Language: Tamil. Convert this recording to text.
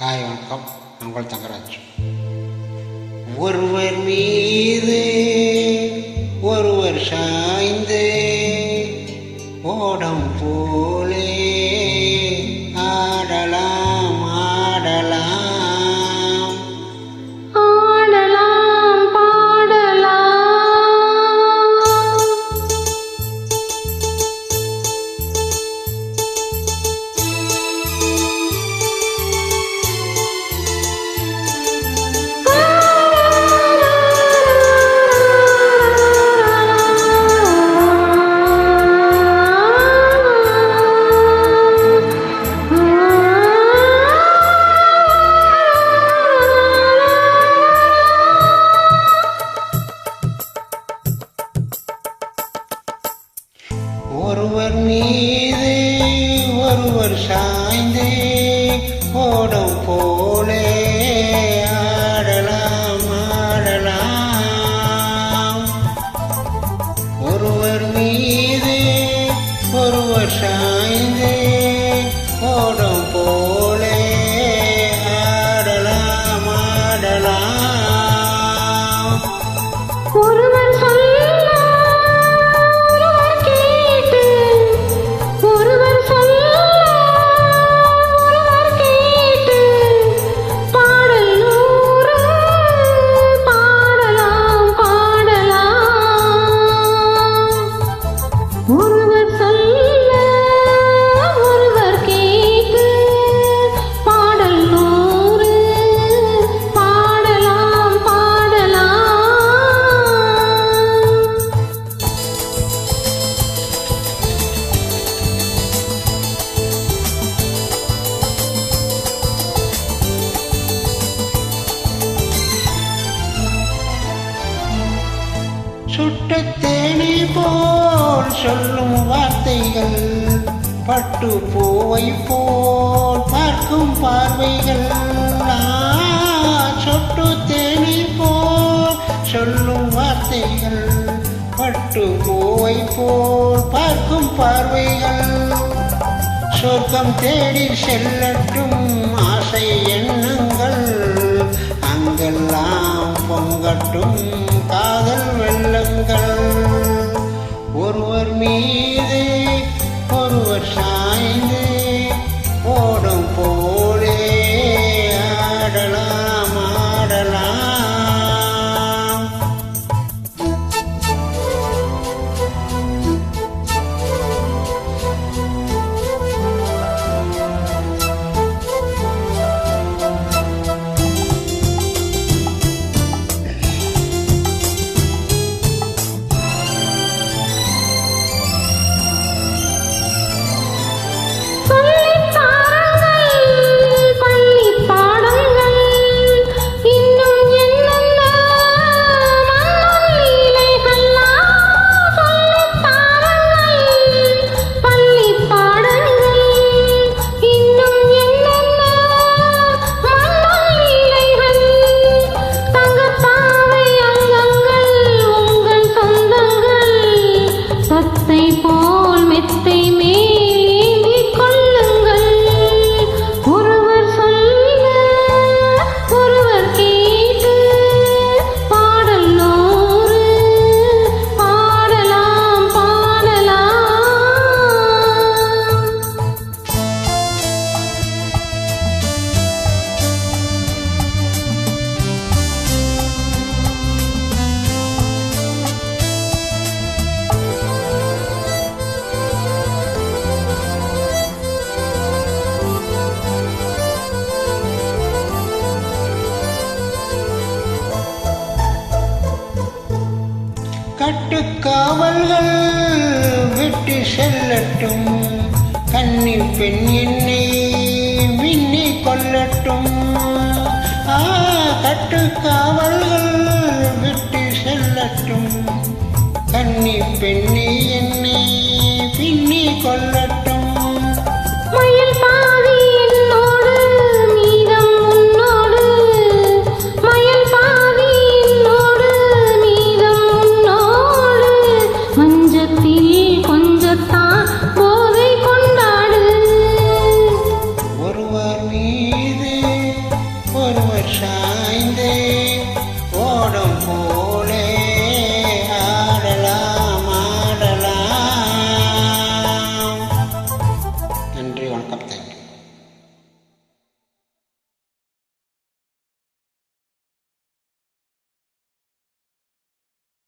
ஹாய் வணக்கம். நான் உங்கள் தங்கராஜ். ஒருவர் மீது ஒருவர் சாய்ந்து ஓடம் போலே ஓடம் போலே ஆடலாம் ஆடலாம். ஒருவர் மீது ஒருவர் தேனி போல் சொல்லும் வார்த்தைகள் பட்டு பூவை போல் பார்க்கும் பார்வைகள். சொட்டு தேனி போல் சொல்லும் வார்த்தைகள் பட்டு பூவை போல் பார்க்கும் பார்வைகள். சொர்க்கம் தேடி செல்லட்டும் ஆசை என் கட்டுக்காவல்கள் விட்டு செல்லட்டும். கன்னி பெண் என்னை மின்னி கொள்ளட்டும் ஆ கட்டுக்காவல்கள் விட்டு செல்லட்டும். கண்ணி பெண்ணி சாய்ந்தே ஓடும் போலே ஆடலாம் ஆடலாம். நன்றி வணக்கம் தேங்க்யூ.